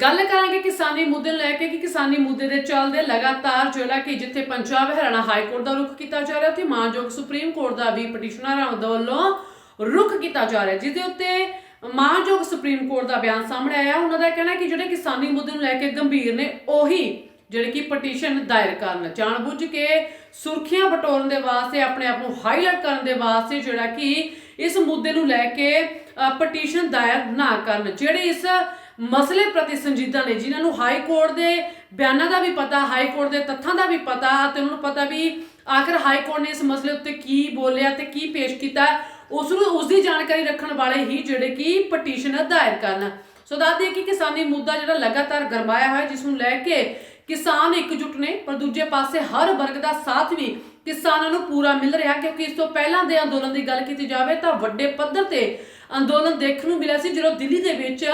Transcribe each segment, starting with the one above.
ਗੱਲ ਕਰਾਂਗੇ ਕਿਸਾਨੀ ਮੁੱਦੇ ਨੂੰ ਲੈ ਕੇ ਕਿ ਕਿਸਾਨੀ ਮੁੱਦੇ ਦੇ ਚੱਲਦੇ ਲਗਾਤਾਰ ਜਿਹੜਾ ਕਿ ਜਿੱਥੇ ਪੰਜਾਬ, ਹਰਿਆਣਾ ਹਾਈ ਕੋਰਟ ਦਾ ਰੁਖ ਕੀਤਾ ਜਾ ਰਿਹਾ, ਉੱਥੇ ਮਾਨਯੋਗ ਸੁਪਰੀਮ ਕੋਰਟ ਦਾ ਵੀ ਪਟੀਸ਼ਨਰਾਂ ਵੱਲੋਂ ਰੁਖ ਕੀਤਾ ਜਾ ਰਿਹਾ ਜਿਸ ਦੇ ਉੱਤੇ ਮਾਨਯੋਗ ਸੁਪਰੀਮ ਕੋਰਟ ਦਾ ਬਿਆਨ ਸਾਹਮਣੇ ਆਇਆ। ਉਹਨਾਂ ਦਾ ਕਹਿਣਾ ਕਿ ਜਿਹੜੇ ਕਿਸਾਨੀ ਮੁੱਦੇ ਨੂੰ ਲੈ ਕੇ ਗੰਭੀਰ ਨੇ, ਉਹੀ ਜਿਹੜੇ ਕਿ ਪਟੀਸ਼ਨ ਦਾਇਰ ਕਰਨ। ਜਾਣਬੁੱਝ ਕੇ ਸੁਰਖੀਆਂ ਬਟੋਰਨ ਦੇ ਵਾਸਤੇ, ਆਪਣੇ ਆਪ ਨੂੰ ਹਾਈਲਾਈਟ ਕਰਨ ਦੇ ਵਾਸਤੇ ਜਿਹੜਾ ਕਿ ਇਸ ਮੁੱਦੇ ਨੂੰ ਲੈ ਕੇ ਪਟੀਸ਼ਨ ਦਾਇਰ ਨਾ ਕਰਨ। ਜਿਹੜੇ ਇਸ ਮਸਲੇ ਪ੍ਰਤੀ ਸੰਜੀਦਾ ਨੇ, ਜਿਨ੍ਹਾਂ ਨੂੰ ਹਾਈ ਕੋਰਟ ਦੇ ਬਿਆਨਾਂ ਦਾ ਵੀ ਪਤਾ, ਹਾਈ ਕੋਰਟ ਦੇ ਤੱਥਾਂ ਦਾ ਵੀ ਪਤਾ ਤੇ ਉਹਨਾਂ ਨੂੰ ਪਤਾ ਵੀ ਆਖਰ ਹਾਈ ਕੋਰਟ ਨੇ ਇਸ ਮਸਲੇ ਉੱਤੇ ਕੀ ਬੋਲਿਆ ਤੇ ਕੀ ਪੇਸ਼ ਕੀਤਾ, ਉਸ ਨੂੰ, ਉਸ ਦੀ ਜਾਣਕਾਰੀ ਰੱਖਣ ਵਾਲੇ ਹੀ ਜਿਹੜੇ ਕਿ ਪਟੀਸ਼ਨ ਦਾਇਰ ਕਰਨ। ਸੋ ਦੱਸ ਦਈਏ ਕਿ ਕਿਸਾਨੀ ਮੁੱਦਾ ਜਿਹੜਾ ਲਗਾਤਾਰ ਗਰਮਾਇਆ ਹੋਇਆ, ਜਿਸ ਨੂੰ ਲੈ ਕੇ ਕਿਸਾਨ ਇਕਜੁੱਟ ਨੇ, ਪਰ ਦੂਜੇ ਪਾਸੇ ਹਰ ਵਰਗ ਦਾ ਸਾਥ ਵੀ ਕਿਸਾਨਾਂ ਨੂੰ ਪੂਰਾ ਮਿਲ ਰਿਹਾ ਕਿਉਂਕਿ ਇਸ ਤੋਂ ਪਹਿਲਾਂ ਦੇ ਅੰਦੋਲਨ ਦੀ ਗੱਲ ਕੀਤੀ ਜਾਵੇ ਤਾਂ ਵੱਡੇ ਪੱਧਰ ਤੇ ਅੰਦੋਲਨ ਦੇਖਣ ਨੂੰ ਮਿਲਿਆ ਸੀ, ਜਦੋਂ ਦਿੱਲੀ ਦੇ ਵਿੱਚ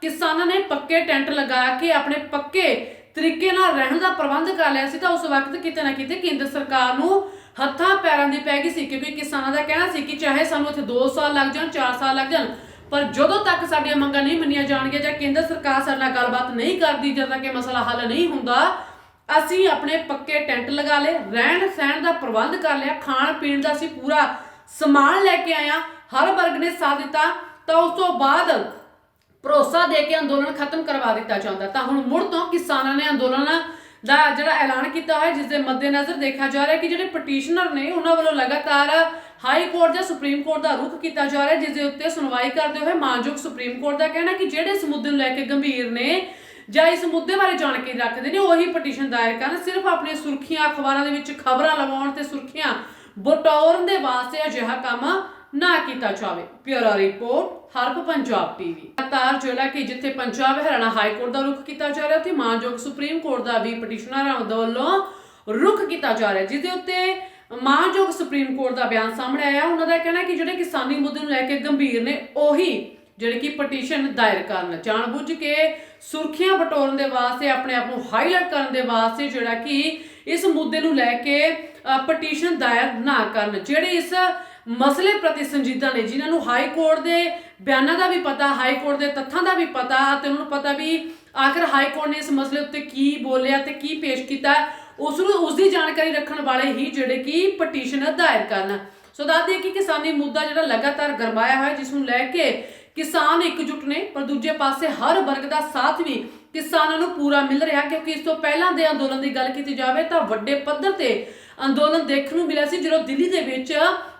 ਕਿਸਾਨਾਂ ਨੇ ਪੱਕੇ ਟੈਂਟ ਲਗਾ ਕੇ ਆਪਣੇ ਪੱਕੇ ਤਰੀਕੇ ਨਾਲ ਰਹਿਣ ਦਾ ਪ੍ਰਬੰਧ ਕਰ ਲਿਆ ਸੀ, ਤਾਂ ਉਸ ਵਕਤ ਕਿਤੇ ਨਾ ਕਿਤੇ ਕੇਂਦਰ ਸਰਕਾਰ ਨੂੰ ਹੱਥਾਂ ਪੈਰਾਂ ਦੀ ਪੈ ਗਈ ਸੀ, ਕਿਉਂਕਿ ਕਿਸਾਨਾਂ ਦਾ ਕਹਿਣਾ ਸੀ ਕਿ ਚਾਹੇ ਸਾਨੂੰ ਇੱਥੇ 2 ਸਾਲ ਲੱਗ ਜਾਣ 4 ਸਾਲ ਲੱਗ ਜਾਣ, ਪਰ ਜਦੋਂ ਤੱਕ ਸਾਡੀਆਂ ਮੰਗਾਂ ਨਹੀਂ ਮੰਨੀਆਂ ਜਾਣਗੀਆਂ ਜਾਂ ਕੇਂਦਰ ਸਰਕਾਰ ਸਾਡੇ ਨਾਲ ਗੱਲਬਾਤ ਨਹੀਂ ਕਰਦੀ, ਜਦੋਂ ਤੱਕ ਇਹ ਮਸਲਾ ਹੱਲ ਨਹੀਂ ਹੁੰਦਾ ਅਸੀਂ ਆਪਣੇ ਪੱਕੇ ਟੈਂਟ ਲਗਾ ਲਏ, ਰਹਿਣ ਸਹਿਣ ਦਾ ਪ੍ਰਬੰਧ ਕਰ ਲਿਆ, ਖਾਣ ਪੀਣ ਦਾ ਅਸੀਂ ਪੂਰਾ ਸਮਾਨ ਲੈ ਕੇ ਆਇਆ ਹਰ ਵਰਗ ਨੇ ਸਾਥ ਦਿੱਤਾ, ਤਾਂ ਉਸ ਤੋਂ ਬਾਅਦ ਭਰੋਸਾ ਦੇ ਕੇ ਅੰਦੋਲਨ ਖਤਮ ਕਰਵਾ ਦਿੱਤਾ ਜਾਂਦਾ। ਤਾਂ ਹੁਣ ਮੁੜ ਤੋਂ ਕਿਸਾਨਾਂ ਨੇ ਅੰਦੋਲਨ ਦਾ ਜਿਹੜਾ ਐਲਾਨ ਕੀਤਾ ਹੋਇਆ, ਜਿਸ ਦੇ ਮੱਦੇਨਜ਼ਰ ਦੇਖਿਆ ਜਾ ਰਿਹਾ ਕਿ ਜਿਹੜੇ ਪਟੀਸ਼ਨਰ ਨੇ, ਉਹਨਾਂ ਵੱਲੋਂ ਲਗਾਤਾਰ ਹਾਈ ਕੋਰਟ ਜਾਂ ਸੁਪਰੀਮ ਕੋਰਟ ਦਾ ਰੁਖ ਕੀਤਾ ਜਾ ਰਿਹਾ, ਜਿਸ ਦੇ ਉੱਤੇ ਸੁਣਵਾਈ ਕਰਦੇ ਹੋਏ ਮਾਨਯੋਗ ਸੁਪਰੀਮ ਕੋਰਟ ਦਾ ਕਹਿਣਾ ਕਿ ਜਿਹੜੇ ਇਸ ਮੁੱਦੇ ਨੂੰ ਲੈ ਕੇ ਗੰਭੀਰ ਨੇ ਜਾਂ ਇਸ ਮੁੱਦੇ ਬਾਰੇ ਜਾਣਕਾਰੀ ਰੱਖਦੇ ਨੇ, ਉਹੀ ਪਟੀਸ਼ਨ ਦਾਇਰ ਕਰਨ, ਸਿਰਫ ਆਪਣੇ ਸੁਰਖੀਆਂ ਅਖਬਾਰਾਂ ਦੇ ਵਿੱਚ ਖਬਰਾਂ ਲਵਾਉਣ ਤੇ ਸੁਰਖੀਆਂ ਬਟੋਰਨ ਦੇ ਵਾਸਤੇ ਅਜਿਹਾ ਕੰਮ ਨਾ ਕੀਤਾ ਜਾਵੇ। ਪਿਓਰਾ ਰਿਪੋਰਟ, ਹਰਪ ਪੰਜਾਬ ਟੀਵੀ। ਲਗਾਤਾਰ ਜਿਹੜਾ ਕਿ ਜਿੱਥੇ ਪੰਜਾਬ ਹਰਿਆਣਾ ਹਾਈ ਕੋਰਟ ਦਾ ਰੁਖ ਕੀਤਾ ਜਾ ਰਿਹਾ, ਉੱਥੇ ਮਾਨਯੋਗ ਸੁਪਰੀਮ ਕੋਰਟ ਦਾ ਵੀ ਪਟੀਸ਼ਨਰਾਂ ਵੱਲੋਂ ਰੁਖ ਕੀਤਾ ਜਾ ਰਿਹਾ ਜਿਸ ਦੇ ਉੱਤੇ ਮਾਨਯੋਗ ਸੁਪਰੀਮ ਕੋਰਟ ਦਾ ਬਿਆਨ ਸਾਹਮਣੇ ਆਇਆ। ਉਹਨਾਂ ਦਾ ਕਹਿਣਾ ਕਿ ਜਿਹੜੇ ਕਿਸਾਨੀ ਮੁੱਦੇ ਨੂੰ ਲੈ ਕੇ ਗੰਭੀਰ ਨੇ, ਉਹੀ ਜਿਹੜੇ ਕਿ ਪਟੀਸ਼ਨ ਦਾਇਰ ਕਰਨ। ਜਾਣਬੁੱਝ ਕੇ ਸੁਰਖੀਆਂ ਬਟੋਰਨ ਦੇ ਵਾਸਤੇ, ਆਪਣੇ ਆਪ ਨੂੰ ਹਾਈਲਾਈਟ ਕਰਨ ਦੇ ਵਾਸਤੇ ਜਿਹੜਾ ਕਿ ਇਸ ਮੁੱਦੇ ਨੂੰ ਲੈ ਕੇ ਪਟੀਸ਼ਨ ਦਾਇਰ ਨਾ ਕਰਨ। ਜਿਹੜੇ ਇਸ ਮਸਲੇ ਪ੍ਰਤੀ ਸੰਜੀਦਾ ਨੇ, ਜਿਨ੍ਹਾਂ ਨੂੰ ਹਾਈ ਕੋਰਟ ਦੇ ਬਿਆਨਾਂ ਦਾ ਵੀ ਪਤਾ ਹਾਈ ਕੋਰਟ ਦੇ ਤੱਥਾਂ ਦਾ ਵੀ ਪਤਾ ਤੇ ਉਹਨਾਂ ਨੂੰ ਪਤਾ ਵੀ ਆਖਰ ਹਾਈ ਕੋਰਟ ਨੇ ਇਸ ਮਸਲੇ ਉੱਤੇ ਕੀ ਬੋਲਿਆ ਤੇ ਕੀ ਪੇਸ਼ ਕੀਤਾ, ਉਸ ਨੂੰ, ਉਸ ਦੀ ਜਾਣਕਾਰੀ ਰੱਖਣ ਵਾਲੇ ਹੀ ਜਿਹੜੇ ਕਿ ਪਟੀਸ਼ਨ ਦਾਇਰ ਕਰਨ। ਸੋ ਦੱਸ ਦਈਏ ਕਿ ਕਿਸਾਨੀ ਮੁੱਦਾ ਜਿਹੜਾ ਲਗਾਤਾਰ ਗਰਮਾਇਆ ਹੋਇਆ, ਜਿਸ ਨੂੰ ਲੈ ਕੇ ਕਿਸਾਨ ਇਕਜੁੱਟ ਨੇ, ਪਰ ਦੂਜੇ ਪਾਸੇ ਹਰ ਵਰਗ ਦਾ ਸਾਥ ਵੀ ਕਿਸਾਨਾਂ ਨੂੰ ਪੂਰਾ ਮਿਲ ਰਿਹਾ ਕਿਉਂਕਿ ਇਸ ਤੋਂ ਪਹਿਲਾਂ ਦੇ ਅੰਦੋਲਨ ਦੀ ਗੱਲ ਕੀਤੀ ਜਾਵੇ ਤਾਂ ਵੱਡੇ ਪੱਧਰ ਤੇ ਅੰਦੋਲਨ ਦੇਖਣ ਨੂੰ ਮਿਲਿਆ ਸੀ, ਜਦੋਂ ਦਿੱਲੀ ਦੇ ਵਿੱਚ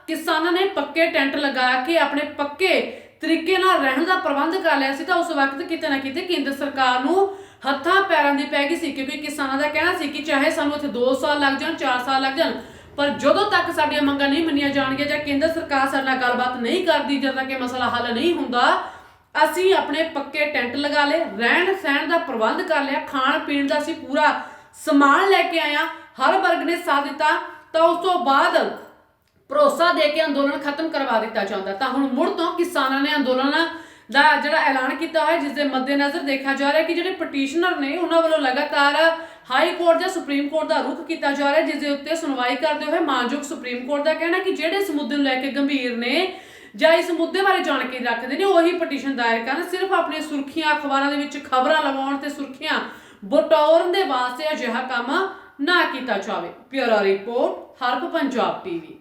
ਕਿਸਾਨਾਂ ਨੇ ਪੱਕੇ ਟੈਂਟ ਲਗਾ ਕੇ ਆਪਣੇ ਪੱਕੇ ਤਰੀਕੇ ਨਾਲ ਰਹਿਣ ਦਾ ਪ੍ਰਬੰਧ ਕਰ ਲਿਆ ਸੀ, ਤਾਂ ਉਸ ਵਕਤ ਕਿਤੇ ਨਾ ਕਿਤੇ ਕੇਂਦਰ ਸਰਕਾਰ ਨੂੰ ਹੱਥਾਂ ਪੈਰਾਂ ਦੀ ਪੈ ਗਈ ਸੀ। ਕਿਉਂਕਿ ਕਿਸਾਨਾਂ ਦਾ ਕਹਿਣਾ ਸੀ ਕਿ ਚਾਹੇ ਸਾਨੂੰ ਇੱਥੇ 2 ਸਾਲ ਲੱਗ ਜਾਣ 4 ਸਾਲ ਲੱਗ ਜਾਣ ਪਰ ਜਦੋਂ ਤੱਕ ਸਾਡੀਆਂ ਮੰਗਾਂ ਨਹੀਂ ਮੰਨੀਆਂ ਜਾਣਗੀਆਂ ਜਾਂ ਕੇਂਦਰ ਸਰਕਾਰ ਸਾਡੇ ਨਾਲ ਗੱਲਬਾਤ ਨਹੀਂ ਕਰਦੀ, ਜਦੋਂ ਤੱਕ ਇਹ ਮਸਲਾ ਹੱਲ ਨਹੀਂ ਹੁੰਦਾ, ਅਸੀਂ ਆਪਣੇ ਪੱਕੇ ਟੈਂਟ ਲਗਾ ਲਏ, ਰਹਿਣ ਸਹਿਣ ਦਾ ਪ੍ਰਬੰਧ ਕਰ ਲਿਆ, ਖਾਣ ਪੀਣ ਦਾ ਅਸੀਂ ਪੂਰਾ ਸਮਾਨ ਲੈ ਕੇ ਆਇਆ ਹਰ ਵਰਗ ਨੇ ਸਾਥ ਦਿੱਤਾ, ਤਾਂ ਉਸ ਤੋਂ ਬਾਅਦ ਭਰੋਸਾ ਦੇ ਕੇ ਅੰਦੋਲਨ ਖਤਮ ਕਰਵਾ ਦਿੱਤਾ ਜਾਂਦਾ। ਤਾਂ ਹੁਣ ਮੁੜ ਤੋਂ ਕਿਸਾਨਾਂ ਨੇ ਅੰਦੋਲਨ ਦਾ ਜਿਹੜਾ ਐਲਾਨ ਕੀਤਾ ਹੈ ਜਿਸ ਦੇ ਮੱਦੇਨਜ਼ਰ ਦੇਖਿਆ ਜਾ ਰਿਹਾ ਕਿ ਜਿਹੜੇ ਪਟੀਸ਼ਨਰ ਨੇ, ਉਹਨਾਂ ਵੱਲੋਂ ਲਗਾਤਾਰ ਹਾਈ ਕੋਰਟ ਜਾਂ ਸੁਪਰੀਮ ਕੋਰਟ ਦਾ ਰੁਖ ਕੀਤਾ ਜਾ ਰਿਹਾ ਜਿਸ ਦੇ ਉੱਤੇ ਸੁਣਵਾਈ ਕਰਦੇ ਹੋਏ ਮਾਨਯੋਗ ਸੁਪਰੀਮ ਕੋਰਟ ਦਾ ਕਹਿਣਾ ਕਿ ਜਿਹੜੇ ਇਸ ਮੁੱਦੇ ਨੂੰ ਲੈ ਕੇ ਗੰਭੀਰ ਨੇ ਜਾਂ ਇਸ ਮੁੱਦੇ ਬਾਰੇ ਜਾਣਕਾਰੀ ਰੱਖਦੇ ਨੇ, ਉਹੀ ਪਟੀਸ਼ਨ ਦਾਇਰ ਕਰਨ। ਸਿਰਫ ਆਪਣੀਆਂ ਸੁਰਖੀਆਂ ਅਖਬਾਰਾਂ ਦੇ ਵਿੱਚ ਖਬਰਾਂ ਲਵਾਉਣ ਤੇ ਸੁਰਖੀਆਂ ਬਟੋਰਨ ਦੇ ਵਾਸਤੇ ਅਜਿਹਾ ਕੰਮ ਨਾ ਕੀਤਾ ਜਾਵੇ। ਪਿਓਰਾ ਰਿਪੋਰਟ, ਹਰਪ ਪੰਜਾਬ ਟੀਵੀ।